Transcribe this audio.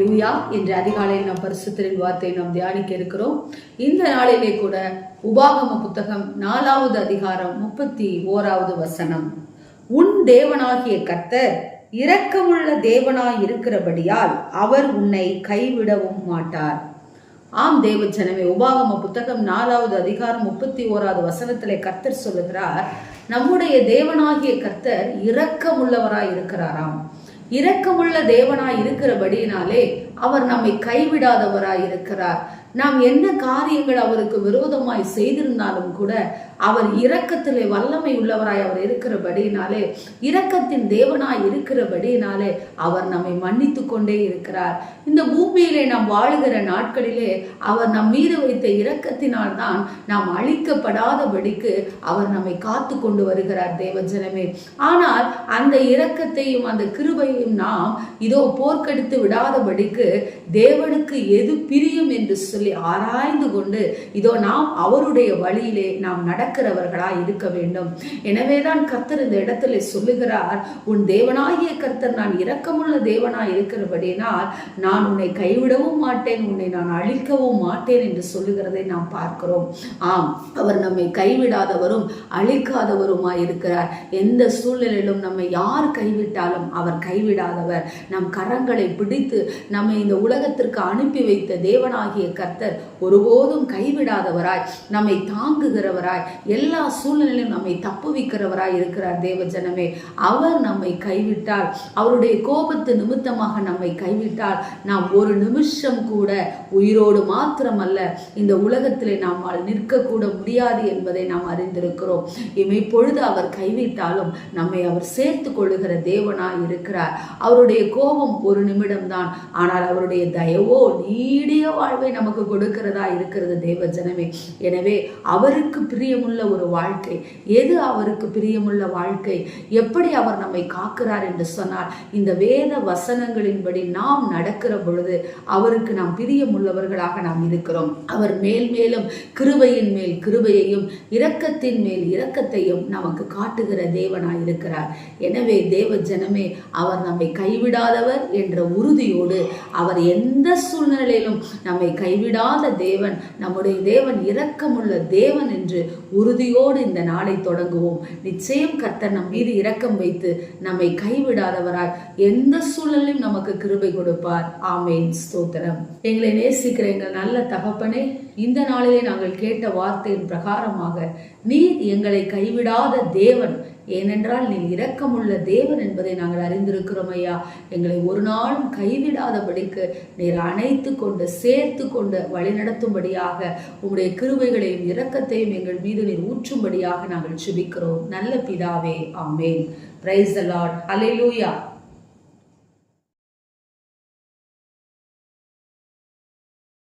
லூயா என்ற அதிகாலையில் நாம் பரிசுத்தரின் வார்த்தை நாம் தியானிக்க இருக்கிறோம். இந்த நாளிலே கூட உபாகம புத்தகம் நாலாவது அதிகாரம் முப்பத்தி ஓராவது வசனம். உன் தேவனாகிய கர்த்தர் இரக்கமுள்ள தேவனாய் இருக்கிறபடியால் அவர் உன்னை கைவிடவும் மாட்டார். ஆம் தேவ ஜனமே உபாகம புத்தகம் நாலாவது அதிகாரம் முப்பத்தி ஓராவது வசனத்திலே கர்த்தர் சொல்லுகிறார் நம்முடைய தேவனாகிய கர்த்தர் இரக்கமுள்ளவராய் இருக்கிறாராம். இரக்கமுள்ள தேவனாய் இருக்கிறபடியினாலே அவர் நம்மை கைவிடாதவராய் இருக்கிறார் நாம் என்ன காரியங்கள் அவருக்கு விரோதமாய் செய்திருந்தாலும் கூட அவர் இரக்கத்திலே வல்லமை உள்ளவராய் அவர் இருக்கிறபடியினாலே இரக்கத்தின் தேவனாய் இருக்கிறபடியினாலே அவர் நம்மை மன்னித்து கொண்டே இருக்கிறார். இந்த பூமியிலே நாம் வாழுகிற நாட்களிலே அவர் நம் மீது வைத்த இரக்கத்தினால் தான் நாம் அழிக்கப்படாதபடிக்கு அவர் நம்மை காத்து கொண்டு வருகிறார் தேவஜனமே. ஆனால் அந்த இரக்கத்தையும் அந்த கிருபையும் நாம் இதோ போர்க்கடித்து விடாதபடிக்கு தேவனுக்கு எது பிரியும் என்று சொல்லி ஆராய்ந்து கொண்டு இதோ நாம் அவருடைய வழியிலே நாம் நடக்கிறவர்களா இருக்க வேண்டும். எனவேதான் கர்த்தர் இந்த இடத்துல சொல்லுகிறார் உன் தேவனாகிய கர்த்தர் நான் இரக்கமுள்ள தேவனா இருக்கிறபடினால் நான் உன்னை கைவிடவும் மாட்டேன் உன்னை நான் அழிக்கவும் மாட்டேன் என்று சொல்லுகிறதை நாம் பார்க்கிறோம். ஆம் அவர் நம்மை கைவிடாதவரும் அழிக்காதவருமாய் இருக்கிறார். எந்த சூழ்நிலையிலும் நம்மை யார் கைவிட்டாலும் அவர் கைவிடாதவர். நம் கரங்களை பிடித்து நம்மை இந்த உலகத்திற்கு அனுப்பி வைத்த தேவனாகிய கர்த்தர் ஒருபோதும் கைவிடாதவராய் நம்மை தாங்குகிறவராய் எல்லா சூழ்நிலையிலும் நம்மை தப்புவிக்கிறவராய் இருக்கிறார் தேவ ஜனமே. அவர் நம்மை கைவிட்டால் அவருடைய கோபத்து நிமித்தமாக நம்மை கைவிட்டால் நாம் ஒரு நிமிஷம் கூட உயிரோடு மாத்திரமல்ல இந்த உலகத்திலே நம்மால் நிற்கக்கூட முடியாது என்பதை நாம் அறிந்திருக்கிறோம். இமைப்பொழுது அவர் கைவிட்டாலும் நம்மை அவர் சேர்த்து கொள்ளுகிற தேவனாய் இருக்கிறார். அவருடைய கோபம் ஒரு நிமிடம்தான் ஆனால் அவருடைய தயவோ நீடிய வாழ்வை நமக்கு கொடுக்கிறதா இருக்கிறது தேவ ஜனமே. எனவே அவருக்கு பிரியமுள்ள ஒரு வாழ்க்கை எது அவருக்கு பிரியமுள்ள வாழ்க்கை? எப்படி அவர் நம்மை காக்கிறார் என்று சொன்னால் இந்த வேத வசனங்களின்படி நாம் நடக்கிற பொழுது அவருக்கு நாம் பிரியமுள்ளவர்களாக நாம் இருக்கிறோம். அவர் மேல் மேலும் கிருபையின் மேல் கிருபையையும் இரக்கத்தின் மேல் இரக்கத்தையும் நமக்கு காட்டுகிற தேவனாய் இருக்கிறார். எனவே தேவ ஜனமே அவர் நம்மை கைவிடாதவர் என்ற உறுதியோடு அவர் எந்த சூழ்நிலையிலும் நம்மை கைவிடாத தேவன் நம்முடைய தேவன் இரக்கமுள்ள தேவன் என்று உறுதியோடு இந்த நாளை தொடங்குவோம். நிச்சயம் கர்த்தர் நம் மீது இரக்கம் வைத்து நம்மை கைவிடாதவராய் எந்த சூழலிலும் நமக்கு கிருபை கொடுப்பார். ஆமேன். ஸ்தோத்திரம். எங்களை நேசிக்கிற எங்கள் நல்ல தகப்பனே இந்த நாளிலே நாங்கள் கேட்ட வார்த்தையின் பிரகாரமாக நீர் எங்களை கைவிடாத தேவன் ஏனென்றால் நீ இரக்கமுள்ள தேவன் என்பதை நாங்கள் அறிந்திருக்கிறோம் ஐயா. எங்களை ஒரு நாளும் கைவிடாதபடிக்கு நீர் அணைத்து கொண்டு சேர்த்து கொண்டு வழிநடத்தும்படியாக உங்களுடைய கிருவைகளையும் இரக்கத்தையும் எங்கள் மீது நீர் ஊற்றும்படியாக நாங்கள் சுபிக்கிறோம் நல்ல பிதாவே ஆமேன். Price allot அலையூயா